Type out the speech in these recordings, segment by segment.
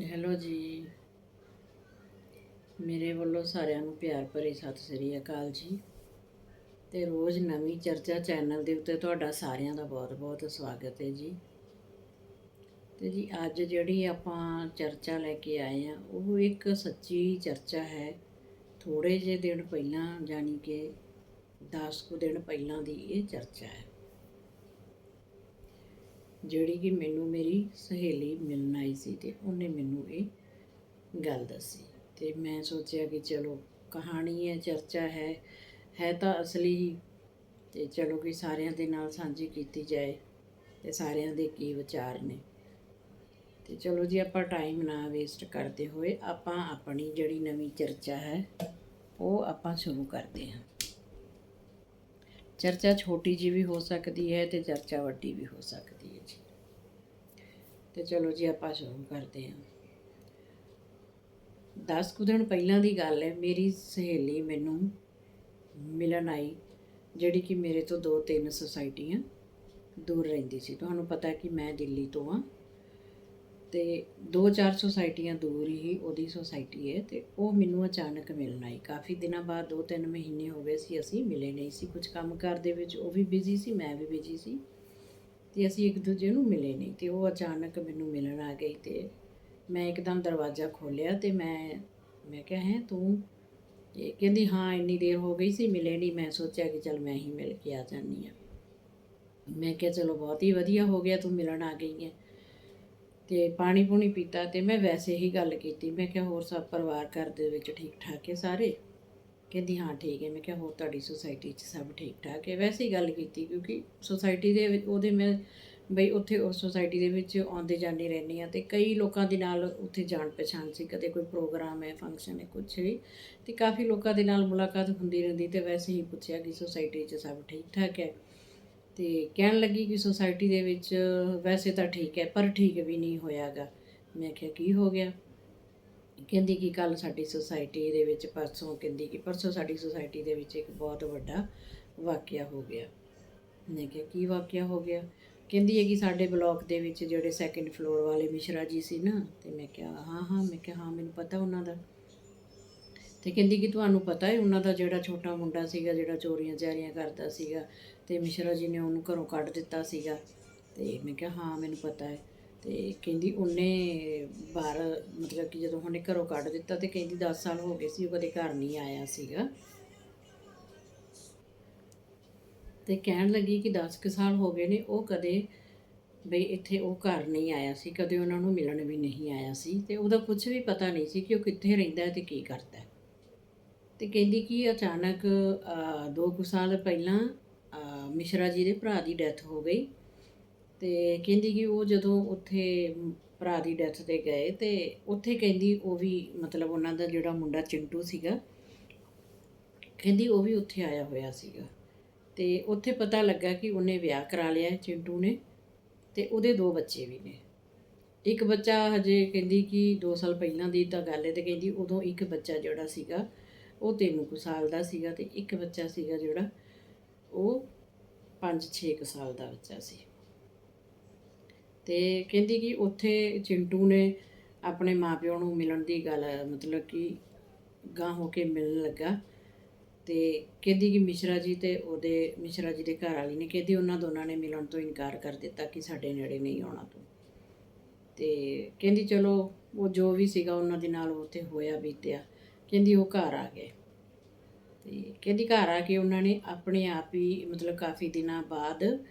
Hello ਜੀ। ਮੇਰੇ ਵੱਲੋਂ ਸਾਰਿਆਂ ਨੂੰ ਪਿਆਰ ਭਰੀ ਸਤਿ ਸ੍ਰੀ ਅਕਾਲ ਜੀ। ਤੇ ਰੋਜ਼ ਨਵੀਂ ਚਰਚਾ ਚੈਨਲ ਦੇ ਉੱਤੇ ਤੁਹਾਡਾ ਸਾਰਿਆਂ ਦਾ ਬਹੁਤ-ਬਹੁਤ ਸਵਾਗਤ ਹੈ ਜੀ। ਤੇ ਜੀ, ਅੱਜ ਜਿਹੜੀ ਆਪਾਂ ਚਰਚਾ ਲੈ ਕੇ ਆਏ ਆ ਉਹ ਇੱਕ ਸੱਚੀ ਚਰਚਾ ਹੈ। ਥੋੜੇ ਜਿਹੇ ਦਿਨ ਪਹਿਲਾਂ ਜਾਨੀ ਕਿ 10 ਕੁ ਦਿਨ ਪਹਿਲਾਂ ਦੀ ਇਹ ਚਰਚਾ ਹੈ। ਜਿਹੜੀ ਕਿ ਮੈਨੂੰ ਮੇਰੀ ਸਹੇਲੀ ਮਿਲਣ ਆਈ ਸੀ ਤੇ ਉਹਨੇ ਮੈਨੂੰ ਇਹ ਗੱਲ ਦੱਸੀ। ਤੇ ਮੈਂ ਸੋਚਿਆ ਕਿ ਚਲੋ ਕਹਾਣੀ ਹੈ, ਚਰਚਾ ਹੈ ਹੈ ਤਾਂ ਅਸਲੀ। ਹੀ ਤੇ ਚਲੋ ਕਿ ਸਾਰਿਆਂ ਦੇ ਨਾਲ ਸਾਂਝੀ ਕੀਤੀ ਜਾਏ ਤੇ ਸਾਰਿਆਂ ਦੇ ਕੀ ਵਿਚਾਰ ਨੇ। ਤੇ ਚਲੋ ਜੀ, ਆਪਾਂ ਟਾਈਮ ਨਾ ਵੇਸਟ ਕਰਦੇ ਹੋਏ ਆਪਾਂ ਆਪਣੀ ਜਿਹੜੀ ਨਵੀਂ ਚਰਚਾ ਹੈ, ਉਹ ਆਪਾਂ ਸ਼ੁਰੂ ਕਰਦੇ ਹਾਂ। ਚਰਚਾ ਛੋਟੀ ਜੀ ਵੀ ਹੋ ਸਕਦੀ ਹੈ ਤੇ ਚਰਚਾ ਵੱਡੀ ਵੀ ਹੋ ਸਕਦੀ ਹੈ ਜੀ। ਤੇ ਚਲੋ ਜੀ, ਆਪਾਂ ਸ਼ੁਰੂ ਕਰਦੇ ਹਾਂ। 10 ਕੁ ਦਿਨ ਪਹਿਲਾਂ ਦੀ ਗੱਲ ਹੈ, ਮੇਰੀ ਸਹੇਲੀ ਮੈਨੂੰ ਮਿਲਣ ਆਈ, ਜਿਹੜੀ ਕਿ ਮੇਰੇ ਤੋਂ ਦੋ ਤਿੰਨ ਸੁਸਾਇਟੀਆਂ ਦੂਰ ਰਹਿੰਦੀ ਸੀ। ਤੁਹਾਨੂੰ ਪਤਾ ਕਿ ਮੈਂ ਦਿੱਲੀ ਤੋਂ ਆ ਤੇ ਦੋ ਚਾਰ ਸੁਸਾਇਟੀਆਂ ਦੂਰ ਹੀ ਉਹਦੀ ਸੁਸਾਇਟੀ ਹੈ ਤੇ ਉਹ ਮੈਨੂੰ ਅਚਾਨਕ ਮਿਲਣ ਆਈ। ਕਾਫੀ ਦਿਨਾਂ ਬਾਅਦ ਦੋ ਤਿੰਨ ਮਹੀਨੇ ਹੋ ਗਏ ਸੀ, ਅਸੀਂ ਮਿਲੇ ਨਹੀਂ ਸੀ ਕੁਝ ਕੰਮ ਕਾਰ ਦੇ ਵਿੱਚ, ਉਹ ਵੀ ਬਿਜ਼ੀ ਸੀ, ਮੈਂ ਵੀ ਬਿਜ਼ੀ ਸੀ ਤੇ ਅਸੀਂ ਇੱਕ ਦੂਜੇ ਨੂੰ ਮਿਲੇ ਨਹੀਂ ਤੇ ਉਹ ਅਚਾਨਕ ਮੈਨੂੰ ਮਿਲਣ ਆ ਗਈ ਤੇ ਮੈਂ ਇੱਕਦਮ ਦਰਵਾਜ਼ਾ ਖੋਲ੍ਹਿਆ ਤੇ ਮੈਂ ਮੈਂ ਕਿਹਾ, ਹੈ, ਤੂੰ? ਇਹ ਕਹਿੰਦੀ, ਹਾਂ, ਇੰਨੀ ਦੇਰ ਹੋ ਗਈ ਸੀ, ਮਿਲੇ ਨਹੀਂ, ਮੈਂ ਸੋਚਿਆ ਕਿ ਚਲ ਮੈਂ ਹੀ ਮਿਲ ਕੇ ਆ ਜਾਂਦੀ ਆ ਮੈਂ ਕਿਹਾ, ਚਲੋ, ਬਹੁਤ ਹੀ ਵਧੀਆ ਹੋ ਗਿਆ, ਤੂੰ ਮਿਲਣ ਆ ਗਈ ਹੈ। ਤੇ ਪਾਣੀ ਪੂਣੀ ਪੀਤਾ ਤੇ ਮੈਂ ਵੈਸੇ ਹੀ ਗੱਲ ਕੀਤੀ। ਮੈਂ ਕਿਹਾ, ਹੋਰ ਸਭ ਪਰਿਵਾਰ ਘਰ ਦੇ ਵਿੱਚ ਠੀਕ ਠਾਕ ਹੈ ਸਾਰੇ? ਕਹਿੰਦੀ, ਹਾਂ, ਠੀਕ ਹੈ। ਮੈਂ ਕਿਹਾ, ਹੋਰ ਤੁਹਾਡੀ ਸੁਸਾਇਟੀ 'ਚ ਸਭ ਠੀਕ ਠਾਕ ਹੈ? ਵੈਸੇ ਹੀ ਗੱਲ ਕੀਤੀ ਕਿਉਂਕਿ ਸੁਸਾਇਟੀ ਦੇ ਵਿੱਚ ਉਹਦੇ ਮੈਂ ਬਈ ਉੱਥੇ ਉਸ ਸੁਸਾਇਟੀ ਦੇ ਵਿੱਚ ਆਉਂਦੇ ਜਾਂਦੇ ਰਹਿੰਦੀ ਆ ਤੇ ਕਈ ਲੋਕਾਂ ਦੇ ਨਾਲ ਉੱਥੇ ਜਾਣ ਪਛਾਣ ਸੀ। ਕਦੇ ਕੋਈ ਪ੍ਰੋਗਰਾਮ ਹੈ ਫੰਕਸ਼ਨ ਹੈ ਕੁਝ ਵੀ ਤੇ ਕਾਫੀ ਲੋਕਾਂ ਦੇ ਨਾਲ ਮੁਲਾਕਾਤ ਹੁੰਦੀ ਰਹਿੰਦੀ ਤੇ ਵੈਸੇ ਹੀ ਪੁੱਛਿਆ ਕਿ ਸੁਸਾਇਟੀ 'ਚ ਸਭ ਠੀਕ ਠਾਕ ਹੈ। ਤੇ ਕਹਿਣ ਲੱਗੀ ਕਿ ਸੁਸਾਇਟੀ ਦੇ ਵਿੱਚ ਵੈਸੇ ਤਾਂ ਠੀਕ ਹੈ, ਪਰ ਠੀਕ ਵੀ ਨਹੀਂ ਹੋਇਆਗਾ। ਮੈਂ ਕਿਹਾ, ਕੀ ਹੋ ਗਿਆ? ਕਹਿੰਦੀ ਕਿ ਕੱਲ ਸਾਡੀ ਸੁਸਾਇਟੀ ਦੇ ਵਿੱਚ, ਪਰਸੋਂ ਕਹਿੰਦੀ ਕਿ ਪਰਸੋਂ ਸਾਡੀ ਸੁਸਾਇਟੀ ਦੇ ਵਿੱਚ ਇੱਕ ਬਹੁਤ ਵੱਡਾ ਵਾਕਿਆ ਹੋ ਗਿਆ। ਮੈਂ ਕਿਹਾ, ਕੀ ਵਾਕਿਆ ਹੋ ਗਿਆ? ਕਹਿੰਦੀ ਹੈ ਕਿ ਸਾਡੇ ਬਲਾਕ ਦੇ ਵਿੱਚ ਜਿਹੜੇ ਸੈਕੰਡ ਫਲੋਰ ਵਾਲੇ ਮਿਸ਼ਰਾ ਜੀ ਸੀ ਨਾ, ਤੇ ਮੈਂ ਕਿਹਾ, ਹਾਂ ਹਾਂ, ਮੈਂ ਕਿਹਾ, ਹਾਂ, ਮੈਨੂੰ ਪਤਾ ਉਹਨਾਂ ਦਾ। ਤੇ ਕਹਿੰਦੀ ਕਿ ਤੁਹਾਨੂੰ ਪਤਾ ਹੈ ਉਹਨਾਂ ਦਾ ਜਿਹੜਾ ਛੋਟਾ ਮੁੰਡਾ ਸੀਗਾ, ਜਿਹੜਾ ਚੋਰੀਆਂ ਚਾਰੀਆਂ ਕਰਦਾ ਸੀਗਾ ਤੇ ਮਿਸ਼ਰਾ ਜੀ ਨੇ ਉਹਨੂੰ ਘਰੋਂ ਕੱਢ ਦਿੱਤਾ ਸੀਗਾ ਤੇ ਮੈਂ ਕਿਹਾ, ਹਾਂ, ਮੈਨੂੰ ਪਤਾ ਹੈ ਤੇ ਕਹਿੰਦੀ ਉਹਨੇ ਬਾਹਰ, ਮਤਲਬ ਕਿ ਜਦੋਂ ਉਹਨੇ ਘਰੋਂ ਕੱਢ ਦਿੱਤਾ ਤੇ ਕਹਿੰਦੀ 10 ਸਾਲ ਹੋ ਗਏ ਸੀ, ਉਹ ਕਦੇ ਘਰ ਨਹੀਂ ਆਇਆ ਸੀਗਾ। ਤੇ ਕਹਿਣ ਲੱਗੀ ਕਿ 10 ਕੁ ਸਾਲ ਹੋ ਗਏ ਨੇ, ਉਹ ਕਦੇ ਬਈ ਇੱਥੇ ਉਹ ਘਰ ਨਹੀਂ ਆਇਆ ਸੀ, ਕਦੇ ਉਹਨਾਂ ਨੂੰ ਮਿਲਣ ਵੀ ਨਹੀਂ ਆਇਆ ਸੀ ਤੇ ਉਹਦਾ ਕੁਝ ਵੀ ਪਤਾ ਨਹੀਂ ਸੀ ਕਿ ਉਹ ਕਿੱਥੇ ਰਹਿੰਦਾ ਹੈ ਤੇ ਕੀ ਕਰਦਾ। ਹੈ ਤੇ ਕਹਿੰਦੀ ਕਿ ਅਚਾਨਕ 2 ਕੁ ਸਾਲ ਪਹਿਲਾਂ ਮਿਸ਼ਰਾ ਜੀ ਦੇ ਭਰਾ ਦੀ ਡੈਥ ਹੋ ਗਈ। ਤੇ ਕਹਿੰਦੀ ਕਿ ਉਹ ਜਦੋਂ ਉੱਥੇ ਭਰਾ ਦੀ ਡੈਥ ਤੇ ਗਏ, ਤੇ ਉੱਥੇ ਕਹਿੰਦੀ ਉਹ ਵੀ ਮਤਲਬ ਉਹਨਾਂ ਦਾ ਜਿਹੜਾ ਮੁੰਡਾ ਚਿੰਟੂ ਸੀਗਾ, ਕਹਿੰਦੀ ਉਹ ਵੀ ਉੱਥੇ ਆਇਆ ਹੋਇਆ ਸੀਗਾ। ਤੇ ਉੱਥੇ ਪਤਾ ਲੱਗਾ ਕਿ ਉਹਨੇ ਵਿਆਹ ਕਰਾ ਲਿਆ ਚਿੰਟੂ ਨੇ, ਤੇ ਉਹਦੇ ਦੋ ਬੱਚੇ ਵੀ ਨੇ। ਇੱਕ ਬੱਚਾ ਹਜੇ ਕਹਿੰਦੀ ਕਿ 2 ਸਾਲ ਪਹਿਲਾਂ ਦੀ ਤਾਂ ਗੱਲ ਹੈ, ਤੇ ਕਹਿੰਦੀ ਉਦੋਂ ਇੱਕ ਬੱਚਾ ਜਿਹੜਾ ਸੀਗਾ ਉਹ 3 ਕੁ ਸਾਲ ਦਾ ਸੀਗਾ ਤੇ ਇੱਕ ਬੱਚਾ ਸੀਗਾ ਜਿਹੜਾ, ਉਹ 5-6 ਕੁ ਸਾਲ ਦਾ ਬੱਚਾ ਸੀ। ਤੇ ਕਹਿੰਦੀ ਕਿ ਉੱਥੇ ਚਿੰਟੂ ਨੇ ਆਪਣੇ ਮਾਪਿਆਂ ਨੂੰ ਮਿਲਣ ਦੀ ਗੱਲ, ਮਤਲਬ ਕਿ ਗਾਂ ਹੋ ਕੇ ਮਿਲਣ ਲੱਗਾ ਤੇ ਕਹਿੰਦੀ ਕਿ ਮਿਸ਼ਰਾ ਜੀ ਤੇ ਉਹਦੇ, ਮਿਸ਼ਰਾ ਜੀ ਦੇ ਘਰ ਵਾਲੀ ਨੇ ਕਹਿੰਦੀ ਉਹਨਾਂ ਦੋਨਾਂ ਨੇ ਮਿਲਣ ਤੋਂ ਇਨਕਾਰ ਕਰ ਦਿੱਤਾ ਕਿ ਸਾਡੇ ਨੇੜੇ ਨਹੀਂ ਆਉਣਾ ਤੂੰ। ਤੇ ਕਹਿੰਦੀ ਚਲੋ, ਉਹ ਜੋ ਵੀ ਸੀਗਾ ਉਹਨਾਂ ਦੇ ਨਾਲ ਉੱਥੇ ਹੋਇਆ ਬੀਤਿਆ। ਕਹਿੰਦੀ ਉਹ ਘਰ ਆ ਗਏ। ਤੇ ਕਹਿੰਦੀ ਘਰ ਆ ਕੇ ਉਹਨਾਂ ਨੇ ਆਪਣੇ ਆਪ ਹੀ ਮਤਲਬ ਕਾਫੀ ਦਿਨਾਂ ਬਾਅਦ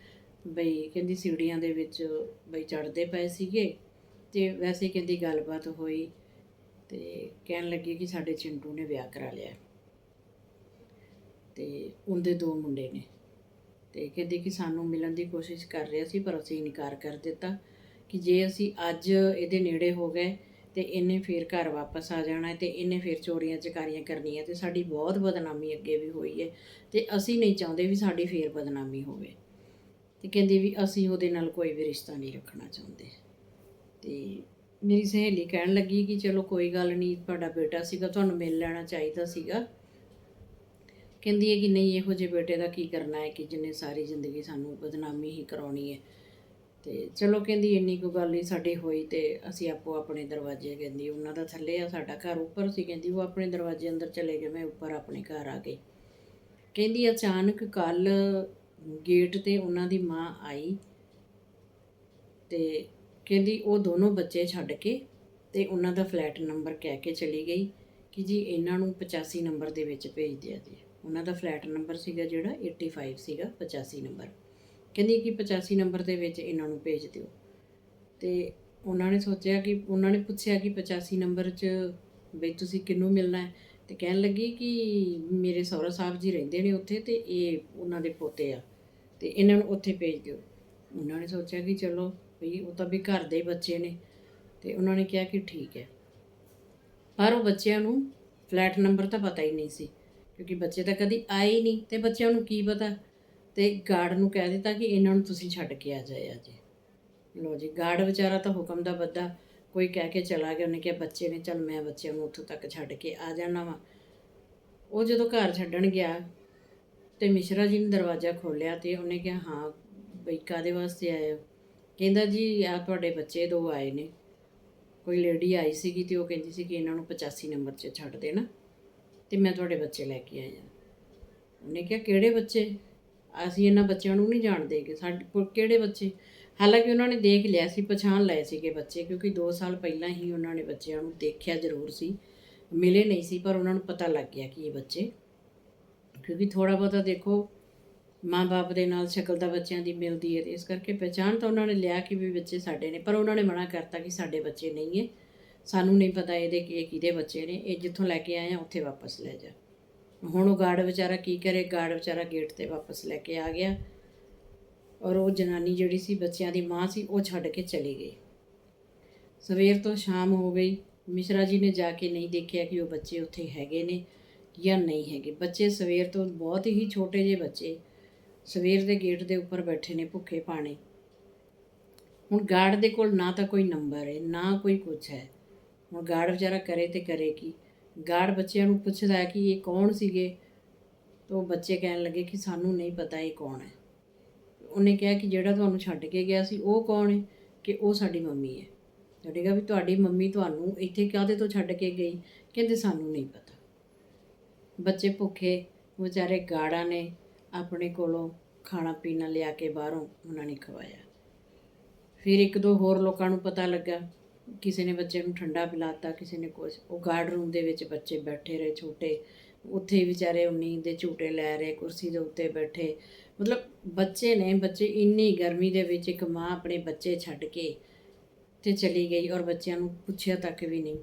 ਬਈ ਕਹਿੰਦੀ ਸੀੜੀਆਂ ਦੇ ਵਿੱਚ ਬਈ ਚੜਦੇ ਪਏ ਸੀਗੇ ਤੇ ਵੈਸੇ ਕਹਿੰਦੀ ਗੱਲਬਾਤ ਹੋਈ ਤੇ ਕਹਿਣ ਲੱਗੀ ਕਿ ਸਾਡੇ ਚਿੰਟੂ ਨੇ ਵਿਆਹ ਕਰਾ ਲਿਆ। ਤੇ ਉਹਦੇ ਦੋ ਮੁੰਡੇ ਨੇ। ਤੇ ਕਹਿੰਦੀ ਕਿ ਸਾਨੂੰ ਮਿਲਣ ਦੀ ਕੋਸ਼ਿਸ਼ ਕਰ ਰਿਹਾ ਸੀ ਪਰ ਅਸੀਂ ਇਨਕਾਰ ਕਰ ਦਿੱਤਾ ਕਿ ਜੇ ਅਸੀਂ ਅੱਜ ਇਹਦੇ ਨੇੜੇ ਹੋ ਗਏ ਤੇ ਇਹਨੇ ਫੇਰ ਘਰ ਵਾਪਸ ਆ ਜਾਣਾ ਹੈ ਤੇ ਇਹਨੇ ਫੇਰ ਚੋਰੀਆਂ ਚਕਾਰੀਆਂ ਕਰਨੀਆਂ ਤੇ ਸਾਡੀ ਬਹੁਤ ਬਦਨਾਮੀ ਅੱਗੇ ਵੀ ਹੋਈ ਹੈ ਤੇ ਅਸੀਂ ਨਹੀਂ ਚਾਹੁੰਦੇ ਵੀ ਸਾਡੀ ਫੇਰ ਬਦਨਾਮੀ ਹੋਵੇ। ਤੇ ਕਹਿੰਦੀ ਵੀ ਅਸੀਂ ਉਹਦੇ ਨਾਲ ਕੋਈ ਵੀ ਰਿਸ਼ਤਾ ਨਹੀਂ ਰੱਖਣਾ ਚਾਹੁੰਦੇ। ਤੇ ਮੇਰੀ ਸਹੇਲੀ ਕਹਿਣ ਲੱਗੀ ਕਿ ਚਲੋ ਕੋਈ ਗੱਲ ਨਹੀਂ, ਤੁਹਾਡਾ ਬੇਟਾ ਸੀਗਾ, ਤੁਹਾਨੂੰ ਮਿਲ ਲੈਣਾ ਚਾਹੀਦਾ ਸੀਗਾ। ਕਹਿੰਦੀ ਹੈ ਕਿ ਨਹੀਂ, ਇਹੋ ਜਿਹੇ ਬੇਟੇ ਦਾ ਕੀ ਕਰਨਾ ਹੈ ਕਿ ਜਿਹਨੇ ਸਾਰੀ ਜ਼ਿੰਦਗੀ ਸਾਨੂੰ ਬਦਨਾਮੀ ਹੀ ਕਰਾਉਣੀ ਹੈ। ਤੇ ਚਲੋ ਕਹਿੰਦੀ ਇੰਨੀ ਕੁ ਗੱਲ ਹੀ ਸਾਡੇ ਹੋਈ ਤੇ ਅਸੀਂ ਆਪੋ ਆਪਣੇ ਦਰਵਾਜ਼ੇ ਕਹਿੰਦੀ ਉਹਨਾਂ ਦਾ ਥੱਲੇ ਆ, ਸਾਡਾ ਘਰ ਉੱਪਰ ਸੀ, ਕਹਿੰਦੀ ਉਹ ਆਪਣੇ ਦਰਵਾਜ਼ੇ ਅੰਦਰ ਚਲੇ ਗਏ, ਮੈਂ ਉੱਪਰ ਆਪਣੇ ਘਰ ਆ ਗਈ। ਕਹਿੰਦੀ ਅਚਾਨਕ ਕੱਲ ਗੇਟ ਤੇ ਉਹਨਾਂ ਦੀ ਮਾਂ ਆਈ ਤੇ ਕਹਿੰਦੀ ਉਹ ਦੋਨੋਂ ਬੱਚੇ ਛੱਡ ਕੇ ਤੇ ਉਹਨਾਂ ਦਾ ਫਲੈਟ ਨੰਬਰ ਕਹਿ ਕੇ ਚਲੀ ਗਈ ਕਿ ਜੀ ਇਹਨਾਂ ਨੂੰ 85 ਨੰਬਰ ਦੇ ਵਿੱਚ ਭੇਜ ਦਿਆ ਜੀ। ਉਹਨਾਂ ਦਾ ਫਲੈਟ ਨੰਬਰ ਸੀਗਾ ਜਿਹੜਾ 85 ਸੀਗਾ 85 ਨੰਬਰ। ਕਹਿੰਦੀ ਕਿ 85 ਨੰਬਰ ਦੇ ਵਿੱਚ ਇਹਨਾਂ ਨੂੰ ਭੇਜ ਦਿਓ। ਤੇ ਉਹਨਾਂ ਨੇ ਸੋਚਿਆ ਕਿ, ਉਹਨਾਂ ਨੇ ਪੁੱਛਿਆ ਕਿ 85 ਨੰਬਰ 'ਚ ਵੀ ਤੁਸੀਂ ਕਿਹਨੂੰ ਮਿਲਣਾ ਹੈ? ਤੇ ਕਹਿਣ ਲੱਗੀ ਕਿ ਮੇਰੇ ਸਹੁਰਾ ਸਾਹਿਬ ਜੀ ਰਹਿੰਦੇ ਨੇ ਉੱਥੇ ਤੇ ਇਹ ਉਹਨਾਂ ਦੇ ਪੋਤੇ ਆ। ਤੇ ਇਹਨਾਂ ਨੂੰ ਉੱਥੇ ਭੇਜ ਦਿਓ। ਉਹਨਾਂ ਨੇ ਸੋਚਿਆ ਕਿ ਚਲੋ ਬਈ ਉਹ ਤਾਂ ਵੀ ਘਰ ਦੇ ਬੱਚੇ ਨੇ। ਤੇ ਉਹਨਾਂ ਨੇ ਕਿਹਾ ਕਿ ਠੀਕ ਹੈ। ਪਰ ਉਹ ਬੱਚਿਆਂ ਨੂੰ ਫਲੈਟ ਨੰਬਰ ਤਾਂ ਪਤਾ ਹੀ ਨਹੀਂ ਸੀ, ਕਿਉਂਕਿ ਬੱਚੇ ਤਾਂ ਕਦੀ ਆਏ ਹੀ ਨਹੀਂ। ਤੇ ਬੱਚਿਆਂ ਨੂੰ ਕੀ ਪਤਾ? ਤੇ ਗਾਰਡ ਨੂੰ ਕਹਿ ਦਿੱਤਾ ਕਿ ਇਹਨਾਂ ਨੂੰ ਤੁਸੀਂ ਛੱਡ ਕੇ ਆ ਜਾਇਆ ਜੀ ਲੋ ਜੀ, ਗਾਰਡ ਵਿਚਾਰਾ ਤਾਂ ਹੁਕਮ ਦਾ ਬੱਦਾ ਕੋਈ ਕਹਿ ਕੇ ਚਲਾ ਗਿਆ, ਉਹਨੇ ਕਿਹਾ ਬੱਚੇ ਨੇ, ਚਲ ਮੈਂ ਬੱਚਿਆਂ ਨੂੰ ਉੱਥੋਂ ਤੱਕ ਛੱਡ ਕੇ ਆ ਜਾਣਾ ਵਾ। ਉਹ ਜਦੋਂ ਘਰ ਛੱਡਣ ਗਿਆ ਤੇ ਮਿਸ਼ਰਾ ਜੀ ਨੇ ਦਰਵਾਜ਼ਾ ਖੋਲ੍ਹਿਆ ਤੇ ਉਹਨੇ ਕਿਹਾ, ਹਾਂ ਬਈ ਕਾਦੇ ਵਾਸਤੇ ਆਏ ਹੋ? ਕਹਿੰਦਾ ਜੀ ਆ ਤੁਹਾਡੇ ਬੱਚੇ ਦੋ ਆਏ ਨੇ। ਕੋਈ ਲੇਡੀ ਆਈ ਸੀਗੀ ਤੇ ਉਹ ਕਹਿੰਦੀ ਸੀ ਕਿ ਇਹਨਾਂ ਨੂੰ 85 ਨੰਬਰ 'ਚ ਛੱਡ ਦੇਣਾ ਤੇ ਮੈਂ ਤੁਹਾਡੇ ਬੱਚੇ ਲੈ ਕੇ ਆਇਆ ਉਹਨੇ ਕਿਹਾ, ਕਿਹੜੇ ਬੱਚੇ? ਅਸੀਂ ਇਹਨਾਂ ਬੱਚਿਆਂ ਨੂੰ ਨਹੀਂ ਜਾਣਦੇ ਕਿ ਸਾਡੇ ਕੋਲ ਕਿਹੜੇ ਬੱਚੇ? ਹਾਲਾਂਕਿ ਉਹਨਾਂ ਨੇ ਦੇਖ ਲਿਆ ਸੀ, ਪਛਾਣ ਲਏ ਸੀਗੇ ਬੱਚੇ, ਕਿਉਂਕਿ 2 ਸਾਲ ਪਹਿਲਾਂ ਹੀ ਉਹਨਾਂ ਨੇ ਬੱਚਿਆਂ ਨੂੰ ਦੇਖਿਆ ਜ਼ਰੂਰ ਸੀ। ਮਿਲੇ ਨਹੀਂ ਸੀ, ਪਰ ਉਹਨਾਂ ਨੂੰ ਪਤਾ ਲੱਗ ਗਿਆ ਕਿ ਇਹ ਬੱਚੇ। ਕਿਉਂਕਿ ਥੋੜਾ ਬਹੁਤਾ ਦੇਖੋ ਮਾਂ-ਬਾਪ ਦੇ ਨਾਲ ਸ਼ਕਲ ਤਾਂ ਬੱਚਿਆਂ ਦੀ ਮਿਲਦੀ ਹੈ ਤੇ ਇਸ ਕਰਕੇ ਪਛਾਣ ਤਾਂ ਉਹਨਾਂ ਨੇ ਲਿਆ ਕਿ ਵੀ ਬੱਚੇ ਸਾਡੇ ਨੇ, ਪਰ ਉਹਨਾਂ ਨੇ ਮਨਾ ਕਰਤਾ ਕਿ ਸਾਡੇ ਬੱਚੇ ਨਹੀਂ ਹੈ। ਸਾਨੂੰ ਨਹੀਂ ਪਤਾ ਇਹਦੇ ਕਿ ਇਹ ਕਿਹਦੇ ਬੱਚੇ ਨੇ, ਇਹ ਜਿੱਥੋਂ ਲੈ ਕੇ ਆਏ ਆ, ਉੱਥੇ ਵਾਪਸ ਲੈ ਜਾ। ਹੁਣ ਉਹ ਗਾਰਡ ਵਿਚਾਰਾ ਕੀ ਕਰੇ? ਗਾਰਡ ਵਿਚਾਰਾ ਗੇਟ ਤੇ ਵਾਪਸ ਲੈ ਕੇ ਆ ਗਿਆ ਔਰ ਉਹ ਜਨਾਨੀ ਜਿਹੜੀ ਸੀ ਬੱਚਿਆਂ ਦੀ ਮਾਂ ਸੀ, ਉਹ ਛੱਡ ਕੇ ਚਲੀ ਗਈ। ਸਵੇਰ ਤੋਂ ਸ਼ਾਮ ਹੋ ਗਈ। ਮਿਸ਼ਰਾ ਜੀ ਨੇ ਜਾ ਕੇ ਨਹੀਂ ਦੇਖਿਆ ਕਿ ਉਹ ਬੱਚੇ ਉੱਥੇ ਹੈਗੇ ਨੇ ਜਾਂ ਨਹੀਂ ਹੈਗੇ। ਬੱਚੇ ਸਵੇਰ ਤੋਂ ਬਹੁਤ ਹੀ ਛੋਟੇ ਜਿਹੇ ਬੱਚੇ। ਸਵੇਰ ਦੇ ਗੇਟ ਦੇ ਉੱਪਰ ਬੈਠੇ ਨੇ ਭੁੱਖੇ ਪਾਣੇ ਹੁਣ ਗਾਰਡ ਦੇ ਕੋਲ ਨਾ ਤਾਂ ਕੋਈ ਨੰਬਰ ਹੈ, ਨਾ ਕੋਈ ਕੁਝ ਹੈ। ਹੁਣ ਗਾਰਡ ਵਿਚਾਰਾ ਕਰੇ ਤੇ ਕਰੇ ਕੀ? ਗਾਰਡ ਬੱਚਿਆਂ ਨੂੰ ਪੁੱਛਦਾ ਕਿ ਇਹ ਕੌਣ ਸੀਗੇ? ਤਾਂ ਉਹ ਬੱਚੇ ਕਹਿਣ ਲੱਗੇ ਕਿ ਸਾਨੂੰ ਨਹੀਂ ਪਤਾ ਇਹ ਕੌਣ ਹੈ। ਉਹਨੇ ਕਿਹਾ ਕਿ ਜਿਹੜਾ ਤੁਹਾਨੂੰ ਛੱਡ ਕੇ ਗਿਆ ਸੀ ਉਹ ਕੌਣ ਹੈ ਕਿ ਉਹ ਸਾਡੀ ਮੰਮੀ ਹੈ। ਤੁਹਾਡੇ ਕਿਹਾ ਵੀ ਤੁਹਾਡੀ ਮੰਮੀ ਤੁਹਾਨੂੰ ਇੱਥੇ ਕਾਹਦੇ ਤੋਂ ਛੱਡ ਕੇ ਗਈ? ਕਹਿੰਦੇ ਸਾਨੂੰ ਨਹੀਂ ਪਤਾ। ਬੱਚੇ ਭੁੱਖੇ, ਵਿਚਾਰੇ ਗਾਰਡਾਂ ਨੇ ਆਪਣੇ ਕੋਲੋਂ ਖਾਣਾ ਪੀਣਾ ਲਿਆ ਕੇ ਬਾਹਰੋਂ ਉਹਨਾਂ ਨੇ ਖਵਾਇਆ। ਫਿਰ ਇੱਕ ਦੋ ਹੋਰ ਲੋਕਾਂ ਨੂੰ ਪਤਾ ਲੱਗਾ ਕਿਸੇ ਨੇ ਬੱਚੇ ਨੂੰ ਠੰਡਾ ਪਿਲਾਤਾ, ਕਿਸੇ ਨੇ ਕੁਝ ਉਹ ਗਾਰਡ ਰੂਮ ਦੇ ਵਿੱਚ ਬੱਚੇ ਬੈਠੇ ਰਹੇ ਛੋਟੇ। ਉੱਥੇ ਵਿਚਾਰੇ ਉਹ ਦੇ ਝੂਟੇ ਲੈ ਰਹੇ, ਕੁਰਸੀ ਦੇ ਉੱਤੇ ਬੈਠੇ। ਮਤਲਬ ਬੱਚੇ ਨੇ, ਬੱਚੇ ਇੰਨੀ ਗਰਮੀ ਦੇ ਵਿੱਚ ਇੱਕ ਮਾਂ ਆਪਣੇ ਬੱਚੇ ਛੱਡ ਕੇ ਤੇ ਚਲੀ ਗਈ ਔਰ ਬੱਚਿਆਂ ਨੂੰ ਪੁੱਛਿਆ ਤੱਕ ਵੀ ਨਹੀਂ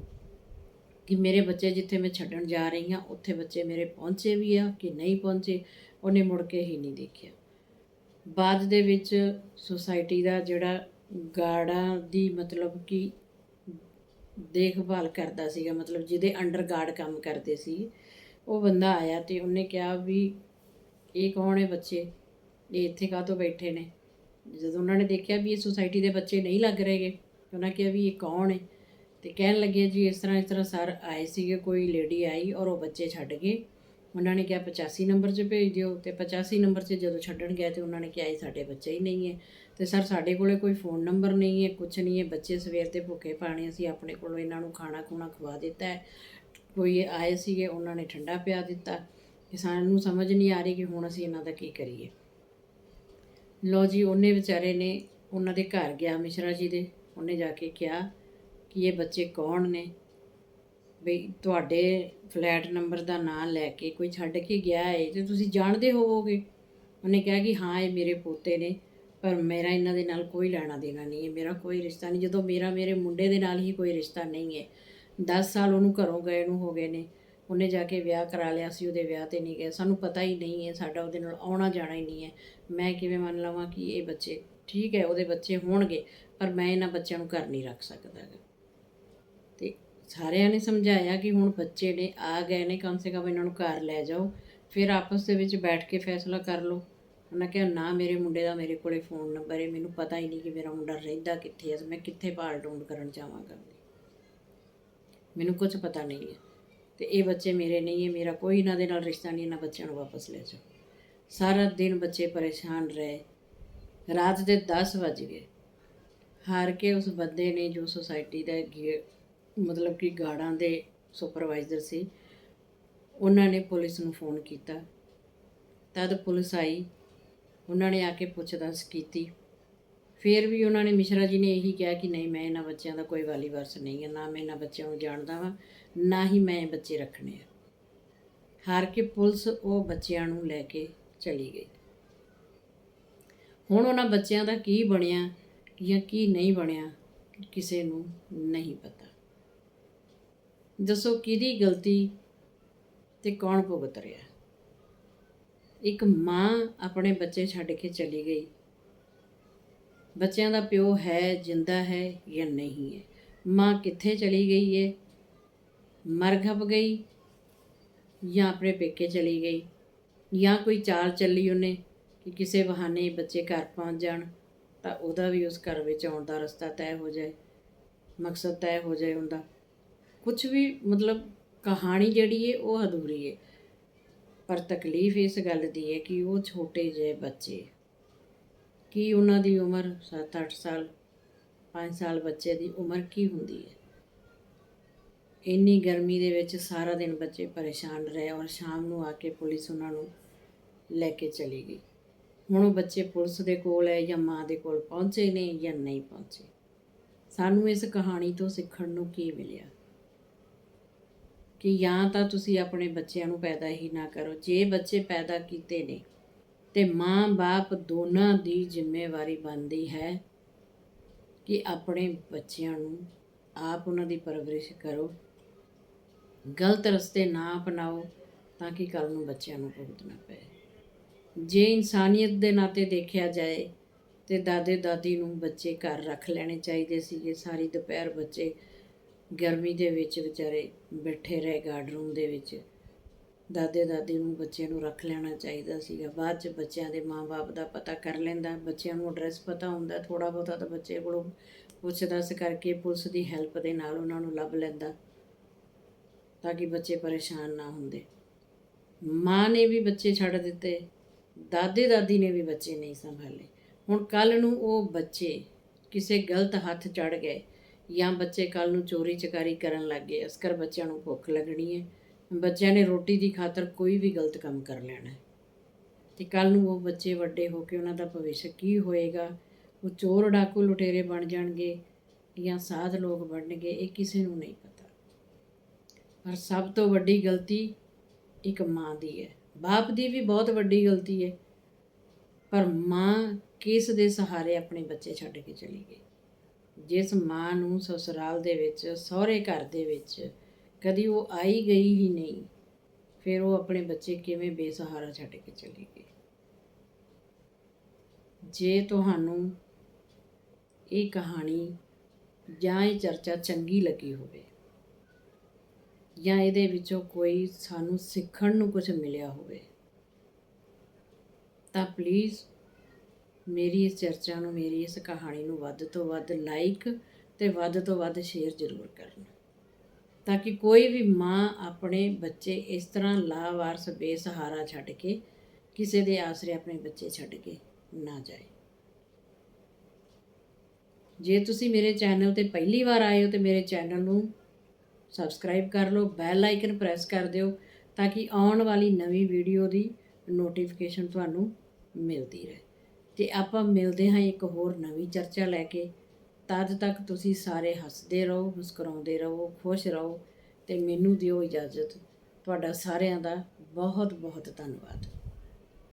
ਕਿ ਮੇਰੇ ਬੱਚੇ ਜਿੱਥੇ ਮੈਂ ਛੱਡਣ ਜਾ ਰਹੀ ਹਾਂ, ਉੱਥੇ ਬੱਚੇ ਮੇਰੇ ਪਹੁੰਚੇ ਵੀ ਆ ਕਿ ਨਹੀਂ ਪਹੁੰਚੇ, ਉਹਨੇ ਮੁੜ ਕੇ ਹੀ ਨਹੀਂ ਦੇਖਿਆ। ਬਾਅਦ ਦੇ ਵਿੱਚ ਸੁਸਾਇਟੀ ਦਾ ਜਿਹੜਾ ਗਾਰਡਾਂ ਦੀ ਮਤਲਬ ਕਿ ਦੇਖਭਾਲ ਕਰਦਾ ਸੀਗਾ, ਮਤਲਬ ਜਿਹਦੇ ਅੰਡਰ ਗਾਰਡ ਕੰਮ ਕਰਦੇ ਸੀ। ਉਹ ਬੰਦਾ ਆਇਆ ਤੇ ਉਹਨੇ ਕਿਹਾ ਵੀ, ਇਹ ਕੌਣ ਹੈ ਬੱਚੇ? ਇਹ ਇੱਥੇ ਕਾਹ ਤੋਂ ਬੈਠੇ ਨੇ? ਜਦੋਂ ਉਹਨਾਂ ਨੇ ਦੇਖਿਆ ਵੀ ਇਹ ਸੁਸਾਇਟੀ ਦੇ ਬੱਚੇ ਨਹੀਂ ਲੱਗ ਰਹੇਗੇ ਉਹਨਾਂ ਕਿਹਾ ਵੀ ਇਹ ਕੌਣ ਹੈ? ਤੇ ਕਹਿਣ ਲੱਗੇ ਜੀ, ਇਸ ਤਰ੍ਹਾਂ ਇਸ ਤਰ੍ਹਾਂ ਸਰ ਆਏ ਸੀਗੇ, ਕੋਈ ਲੇਡੀ ਆਈ ਔਰ ਉਹ ਬੱਚੇ ਛੱਡ ਗਏ। ਉਹਨਾਂ ਨੇ ਕਿਹਾ 85 ਨੰਬਰ 'ਚ ਭੇਜ ਦਿਓ ਤੇ 85 ਨੰਬਰ 'ਚ ਜਦੋਂ ਛੱਡਣ ਗਿਆ ਤੇ ਉਹਨਾਂ ਨੇ ਕਿਹਾ ਇਹ ਸਾਡੇ ਬੱਚੇ ਹੀ ਨਹੀਂ ਹੈ। ਤੇ ਸਰ, ਸਾਡੇ ਕੋਲੇ ਕੋਈ ਫੋਨ ਨੰਬਰ ਨਹੀਂ ਹੈ ਕੁਝ ਨਹੀਂ ਹੈ। ਬੱਚੇ ਸਵੇਰ ਤੇ ਭੁੱਖੇ ਪਾਣੀ ਅਸੀਂ ਆਪਣੇ ਕੋਲੋਂ ਇਹਨਾਂ ਨੂੰ ਖਾਣਾ ਖੂਣਾ ਖਵਾ ਦਿੱਤਾ ਹੈ। ਕੋਈ ਆਏ ਸੀਗੇ, ਉਹਨਾਂ ਨੇ ਠੰਡਾ ਪਿਆ ਦਿੱਤਾ। ਕਿ ਸਾਨੂੰ ਸਮਝ ਨਹੀਂ ਆ ਰਹੀ ਕਿ ਹੁਣ ਅਸੀਂ ਇਹਨਾਂ ਦਾ ਕੀ ਕਰੀਏ। ਲੋ ਜੀ, ਉਹਨੇ ਵਿਚਾਰੇ ਨੇ ਉਹਨਾਂ ਦੇ ਘਰ ਗਿਆ ਮਿਸ਼ਰਾ ਜੀ ਦੇ। ਉਹਨੇ ਜਾ ਕੇ ਕਿਹਾ ਕਿ ਇਹ ਬੱਚੇ ਕੌਣ ਨੇ? ਬਈ ਤੁਹਾਡੇ ਫਲੈਟ ਨੰਬਰ ਦਾ ਨਾਂ ਲੈ ਕੇ ਕੋਈ ਛੱਡ ਕੇ ਗਿਆ ਹੈ ਤੇ ਤੁਸੀਂ ਜਾਣਦੇ ਹੋਵੋਗੇ। ਉਹਨੇ ਕਿਹਾ ਕਿ ਹਾਂ, ਇਹ ਮੇਰੇ ਪੋਤੇ ਨੇ, ਪਰ ਮੇਰਾ ਇਹਨਾਂ ਦੇ ਨਾਲ ਕੋਈ ਲੈਣਾ ਦੇਣਾ ਨਹੀਂ ਹੈ ਮੇਰਾ ਕੋਈ ਰਿਸ਼ਤਾ ਨਹੀਂ। ਜਦੋਂ ਮੇਰਾ ਮੇਰੇ ਮੁੰਡੇ ਦੇ ਨਾਲ ਹੀ ਕੋਈ ਰਿਸ਼ਤਾ ਨਹੀਂ ਹੈ 10 ਸਾਲ ਉਹਨੂੰ ਘਰੋਂ ਗਏ ਨੂੰ ਹੋ ਗਏ ਨੇ। ਉਹਨੇ ਜਾ ਕੇ ਵਿਆਹ ਕਰਾ ਲਿਆ ਸੀ, ਉਹਦੇ ਵਿਆਹ ਤੇ ਨਹੀਂ ਗਏ। ਸਾਨੂੰ ਪਤਾ ਹੀ ਨਹੀਂ ਹੈ ਸਾਡਾ ਉਹਦੇ ਨਾਲ ਆਉਣਾ ਜਾਣਾ ਹੀ ਨਹੀਂ ਹੈ ਮੈਂ ਕਿਵੇਂ ਮੰਨ ਲਵਾਂ ਕਿ ਇਹ ਬੱਚੇ ਠੀਕ ਹੈ ਉਹਦੇ ਬੱਚੇ ਹੋਣਗੇ, ਪਰ ਮੈਂ ਇਹਨਾਂ ਬੱਚਿਆਂ ਨੂੰ ਘਰ ਨਹੀਂ ਰੱਖ ਸਕਦਾ ਸਾਰਿਆਂ ਨੇ ਸਮਝਾਇਆ ਕਿ ਹੁਣ ਬੱਚੇ ਨੇ, ਆ ਗਏ ਨੇ, ਕਮ ਸੇ ਕਮ ਇਹਨਾਂ ਨੂੰ ਘਰ ਲੈ ਜਾਓ। ਫਿਰ ਆਪਸ ਦੇ ਵਿੱਚ ਬੈਠ ਕੇ ਫੈਸਲਾ ਕਰ ਲਓ। ਉਹਨਾਂ ਕਿਹਾ, ਨਾ, ਮੇਰੇ ਮੁੰਡੇ ਦਾ ਮੇਰੇ ਕੋਲੇ ਫੋਨ ਨੰਬਰ ਹੈ ਮੈਨੂੰ ਪਤਾ ਹੀ ਨਹੀਂ ਕਿ ਮੇਰਾ ਮੁੰਡਾ ਰਹਿੰਦਾ ਕਿੱਥੇ ਹੈ ਮੈਂ ਕਿੱਥੇ ਭਾਲ ਢੂੰਡ ਕਰਨ ਜਾਵਾਂਗਾ। ਮੈਨੂੰ ਕੁਝ ਪਤਾ ਨਹੀਂ ਹੈ। ਤੇ ਇਹ ਬੱਚੇ ਮੇਰੇ ਨਹੀਂ ਹੈ, ਮੇਰਾ ਕੋਈ ਇਹਨਾਂ ਦੇ ਨਾਲ ਰਿਸ਼ਤਾ ਨਹੀਂ, ਇਹਨਾਂ ਬੱਚਿਆਂ ਨੂੰ ਵਾਪਸ ਲੈ ਜਾਓ। ਸਾਰਾ ਦਿਨ ਬੱਚੇ ਪਰੇਸ਼ਾਨ ਰਹੇ। ਰਾਤ ਦੇ 10 ਵਜ ਗਏ। ਹਾਰ ਕੇ ਉਸ ਬੰਦੇ ਨੇ ਜੋ ਸੁਸਾਇਟੀ ਦਾ ਗੇ- ਮਤਲਬ ਕਿ ਗਾਰਡਾਂ ਦੇ ਸੁਪਰਵਾਈਜ਼ਰ ਸੀ। ਉਹਨਾਂ ਨੇ ਪੁਲਿਸ ਨੂੰ ਫੋਨ ਕੀਤਾ। ਤਦ ਪੁਲਿਸ ਆਈ। ਉਹਨਾਂ ਨੇ ਆ ਕੇ ਪੁੱਛਦਾਸ ਕੀਤੀ। ਫਿਰ ਵੀ ਉਹਨਾਂ ਨੇ ਮਿਸ਼ਰਾ ਜੀ ਨੇ ਇਹੀ ਕਿਹਾ ਕਿ ਨਹੀਂ, ਮੈਂ ਇਹਨਾਂ ਬੱਚਿਆਂ ਦਾ ਕੋਈ ਵਾਲੀ ਵਾਰਸ ਨਹੀਂ ਹੈ, ਨਾ ਮੈਂ ਇਹਨਾਂ ਬੱਚਿਆਂ ਨੂੰ ਜਾਣਦਾ ਵਾਂ, ਨਾ ਹੀ ਮੈਂ ਇਹ ਬੱਚੇ ਰੱਖਣੇ ਆ। ਹਾਰ ਕੇ ਪੁਲਿਸ ਉਹ ਬੱਚਿਆਂ ਨੂੰ ਲੈ ਕੇ ਚਲੀ ਗਈ। ਹੁਣ ਉਹਨਾਂ ਬੱਚਿਆਂ ਦਾ ਕੀ ਬਣਿਆ ਜਾਂ ਕੀ ਨਹੀਂ ਬਣਿਆ, ਕਿਸੇ ਨੂੰ ਨਹੀਂ ਪਤਾ। ਦੱਸੋ ਕਿਹਦੀ ਗਲਤੀ ਤੇ ਕੌਣ ਭੁਗਤ ਰਿਹਾ? ਇੱਕ ਮਾਂ ਆਪਣੇ ਬੱਚੇ ਛੱਡ ਕੇ ਚਲੀ ਗਈ। ਬੱਚਿਆਂ ਦਾ ਪਿਓ ਹੈ, ਜਿੰਦਾ ਹੈ ਜਾਂ ਨਹੀਂ ਹੈ? ਮਾਂ ਕਿੱਥੇ ਚਲੀ ਗਈ ਹੈ ਮਰ ਘਪ ਗਈ ਜਾਂ ਆਪਣੇ ਪੇਕੇ ਚਲੀ ਗਈ? ਜਾਂ ਕੋਈ ਚਾਲ ਚੱਲੀ ਉਹਨੇ ਕਿ ਕਿਸੇ ਬਹਾਨੇ ਬੱਚੇ ਘਰ ਪਹੁੰਚ ਜਾਣ ਤਾਂ ਉਹਦਾ ਵੀ ਉਸ ਘਰ ਵਿੱਚ ਆਉਣ ਦਾ ਰਸਤਾ ਤੈਅ ਹੋ ਜਾਏ, ਮਕਸਦ ਤੈਅ ਹੋ ਜਾਏ ਉਹਦਾ। ਕੁਝ ਵੀ ਮਤਲਬ ਕਹਾਣੀ ਜਿਹੜੀ ਹੈ ਉਹ ਅਧੂਰੀ ਹੈ ਪਰ ਤਕਲੀਫ ਇਸ ਗੱਲ ਦੀ ਹੈ ਕਿ ਉਹ ਛੋਟੇ ਜਿਹੇ ਬੱਚੇ। ਕੀ ਉਹਨਾਂ ਦੀ ਉਮਰ 7-8 ਸਾਲ 5 ਸਾਲ ਬੱਚੇ ਦੀ ਉਮਰ ਕੀ ਹੁੰਦੀ ਹੈ ਇੰਨੀ ਗਰਮੀ ਦੇ ਵਿੱਚ ਸਾਰਾ ਦਿਨ ਬੱਚੇ ਪਰੇਸ਼ਾਨ ਰਹੇ ਔਰ ਸ਼ਾਮ ਨੂੰ ਆ ਕੇ ਪੁਲਿਸ ਉਹਨਾਂ ਨੂੰ ਲੈ ਕੇ ਚਲੀ ਗਈ। ਹੁਣ ਉਹ ਬੱਚੇ ਪੁਲਿਸ ਦੇ ਕੋਲ ਹੈ ਜਾਂ ਮਾਂ ਦੇ ਕੋਲ ਪਹੁੰਚੇ ਨੇ ਜਾਂ ਨਹੀਂ ਪਹੁੰਚੇ? ਸਾਨੂੰ ਇਸ ਕਹਾਣੀ ਤੋਂ ਸਿੱਖਣ ਨੂੰ ਕੀ ਮਿਲਿਆ? ਕਿ ਜਾਂ ਤਾਂ ਤੁਸੀਂ ਆਪਣੇ ਬੱਚਿਆਂ ਨੂੰ ਪੈਦਾ ਹੀ ਨਾ ਕਰੋ। ਜੇ ਬੱਚੇ ਪੈਦਾ ਕੀਤੇ ਨੇ, ਤੇ ਮਾਂ-ਬਾਪ ਦੋਨਾਂ ਦੀ ਜ਼ਿੰਮੇਵਾਰੀ ਬਣਦੀ ਹੈ ਕਿ ਆਪਣੇ ਬੱਚਿਆਂ ਨੂੰ ਆਪ ਉਹਨਾਂ ਦੀ ਪਰਵਰਿਸ਼ ਕਰੋ, ਗਲਤ ਰਸਤੇ ਨਾ ਅਪਣਾਓ ਤਾਂ ਕਿ ਕੱਲ ਨੂੰ ਬੱਚਿਆਂ ਨੂੰ ਭੁਗਤਣਾ ਪਏ। ਜੇ ਇਨਸਾਨੀਅਤ ਦੇ ਨਾਤੇ ਦੇਖਿਆ ਜਾਏ, ਤੇ ਦਾਦੇ ਦਾਦੀ ਨੂੰ ਬੱਚੇ ਘਰ ਰੱਖ ਲੈਣੇ ਚਾਹੀਦੇ ਸੀਗੇ। ਸਾਰੀ ਦੁਪਹਿਰ ਬੱਚੇ ਗਰਮੀ ਦੇ ਵਿੱਚ ਵਿਚਾਰੇ ਬੈਠੇ ਰਹੇ ਗਾਰਡ ਰੂਮ ਦੇ ਵਿੱਚ। ਦਾਦੇ ਦਾਦੀ ਨੂੰ ਬੱਚਿਆਂ ਨੂੰ ਰੱਖ ਲੈਣਾ ਚਾਹੀਦਾ ਸੀਗਾ। ਬਾਅਦ ਚ ਬੱਚਿਆਂ ਦੇ ਮਾਪੇ ਦਾ ਪਤਾ ਕਰ ਲੈਂਦਾ। ਬੱਚਿਆਂ ਨੂੰ ਐਡਰੈਸ ਪਤਾ ਹੁੰਦਾ। ਥੋੜਾ ਬਹੁਤਾ ਤਾਂ ਬੱਚੇ ਕੋਲੋਂ ਪੁੱਛ ਦੱਸ ਕਰਕੇ ਪੁਲਿਸ ਦੀ ਹੈਲਪ ਦੇ ਨਾਲ ਉਹਨਾਂ ਨੂੰ ਲੱਭ ਲੈਂਦਾ ਤਾਂ ਕਿ ਬੱਚੇ ਪਰੇਸ਼ਾਨ ਨਾ ਹੁੰਦੇ। ਮਾਂ ਨੇ ਵੀ ਬੱਚੇ ਛੱਡ ਦਿੱਤੇ। ਦਾਦੇ ਦਾਦੀ ਨੇ ਵੀ ਬੱਚੇ ਨਹੀਂ ਸੰਭਾਲੇ। ਹੁਣ ਕੱਲ ਨੂੰ ਉਹ ਬੱਚੇ ਕਿਸੇ ਗਲਤ ਹੱਥ ਚੜ ਗਏ। ਜਾਂ ਬੱਚੇ ਕੱਲ ਨੂੰ ਚੋਰੀ ਚਕਾਰੀ ਕਰਨ ਲੱਗ ਗਏ, ਅਸਕਰ ਬੱਚਿਆਂ ਨੂੰ ਭੁੱਖ ਲੱਗਣੀ ਹੈ। ਬੱਚਿਆਂ ਨੇ ਰੋਟੀ ਦੀ ਖਾਤਰ ਕੋਈ ਵੀ ਗਲਤ ਕੰਮ ਕਰ ਲੈਣਾ ਹੈ। ਤੇ ਕੱਲ ਨੂੰ ਉਹ ਬੱਚੇ ਵੱਡੇ ਹੋ ਕੇ ਉਹਨਾਂ ਦਾ ਭਵਿੱਖ ਕੀ ਹੋਏਗਾ? ਉਹ ਚੋਰ ਡਾਕੂ ਲੁਟੇਰੇ ਬਣ ਜਾਣਗੇ ਜਾਂ ਸਾਧ ਲੋਕ ਬਣਨਗੇ, ਇਹ ਕਿਸੇ ਨੂੰ ਨਹੀਂ ਪਤਾ। ਪਰ ਸਭ ਤੋਂ ਵੱਡੀ ਗਲਤੀ ਇੱਕ ਮਾਂ ਦੀ ਹੈ। ਬਾਪ ਦੀ ਵੀ ਬਹੁਤ ਵੱਡੀ ਗਲਤੀ ਹੈ। ਪਰ ਮਾਂ ਕਿਸ ਦੇ ਸਹਾਰੇ ਆਪਣੇ ਬੱਚੇ ਛੱਡ ਕੇ ਚਲੀ ਗਈ? ਜਿਸ ਮਾਂ ਨੂੰ ਸਸੁਰਾਲ ਦੇ ਵਿੱਚ, ਸਹੁਰੇ ਘਰ ਦੇ ਵਿੱਚ ਕਦੀ ਉਹ ਆਈ ਗਈ ਹੀ ਨਹੀਂ, ਫਿਰ ਉਹ ਆਪਣੇ ਬੱਚੇ ਕਿਵੇਂ ਬੇਸਹਾਰਾ ਛੱਡ ਕੇ ਚਲੀ ਗਈ? ਜੇ ਤੁਹਾਨੂੰ ਇਹ ਕਹਾਣੀ ਜਾਂ ਇਹ ਚਰਚਾ ਚੰਗੀ ਲੱਗੀ ਹੋਵੇ ਜਾਂ ਇਹਦੇ ਵਿੱਚੋਂ ਕੋਈ ਸਾਨੂੰ ਸਿੱਖਣ ਨੂੰ ਕੁਝ ਮਿਲਿਆ ਹੋਵੇ, ਤਾਂ ਪਲੀਜ਼ ਮੇਰੀ ਇਸ ਚਰਚਾ ਨੂੰ, ਮੇਰੀ ਇਸ ਕਹਾਣੀ ਨੂੰ ਵੱਧ ਤੋਂ ਵੱਧ ਲਾਈਕ ਤੇ ਵੱਧ ਤੋਂ ਵੱਧ ਸ਼ੇਅਰ ਜ਼ਰੂਰ ਕਰਨਾ। ਤਾਂ ਕਿ ਕੋਈ ਵੀ ਮਾਂ ਆਪਣੇ ਬੱਚੇ ਇਸ ਤਰ੍ਹਾਂ ਲਾਵਾਰਸ ਬੇਸਹਾਰਾ ਛੱਡ ਕੇ, ਕਿਸੇ ਦੇ ਆਸਰੇ ਆਪਣੇ ਬੱਚੇ ਛੱਡ ਕੇ ਨਾ ਜਾਏ। ਜੇ ਤੁਸੀਂ ਮੇਰੇ ਚੈਨਲ ਤੇ ਪਹਿਲੀ ਵਾਰ ਆਏ ਹੋ ਤੇ ਮੇਰੇ ਚੈਨਲ ਨੂੰ ਸਬਸਕ੍ਰਾਈਬ ਕਰ ਲਓ ਬੈਲ ਆਈਕਨ ਪ੍ਰੈਸ ਕਰ ਦਿਓ ਤਾਂ ਕਿ ਆਉਣ ਵਾਲੀ ਨਵੀਂ ਵੀਡੀਓ ਦੀ ਨੋਟੀਫਿਕੇਸ਼ਨ ਤੁਹਾਨੂੰ ਮਿਲਦੀ ਰਹੇ। ਤੇ ਆਪਾਂ ਮਿਲਦੇ ਹਾਂ ਇੱਕ ਹੋਰ ਨਵੀਂ ਚਰਚਾ ਲੈ ਕੇ। ਤਦ ਤੱਕ ਤੁਸੀਂ ਸਾਰੇ ਹੱਸਦੇ ਰਹੋ, ਮੁਸਕਰਾਉਂਦੇ ਰਹੋ, ਖੁਸ਼ ਰਹੋ ਤੇ ਮੈਨੂੰ ਦਿਓ ਇਜਾਜ਼ਤ। ਤੁਹਾਡਾ ਸਾਰਿਆਂ ਦਾ ਬਹੁਤ ਬਹੁਤ ਧੰਨਵਾਦ।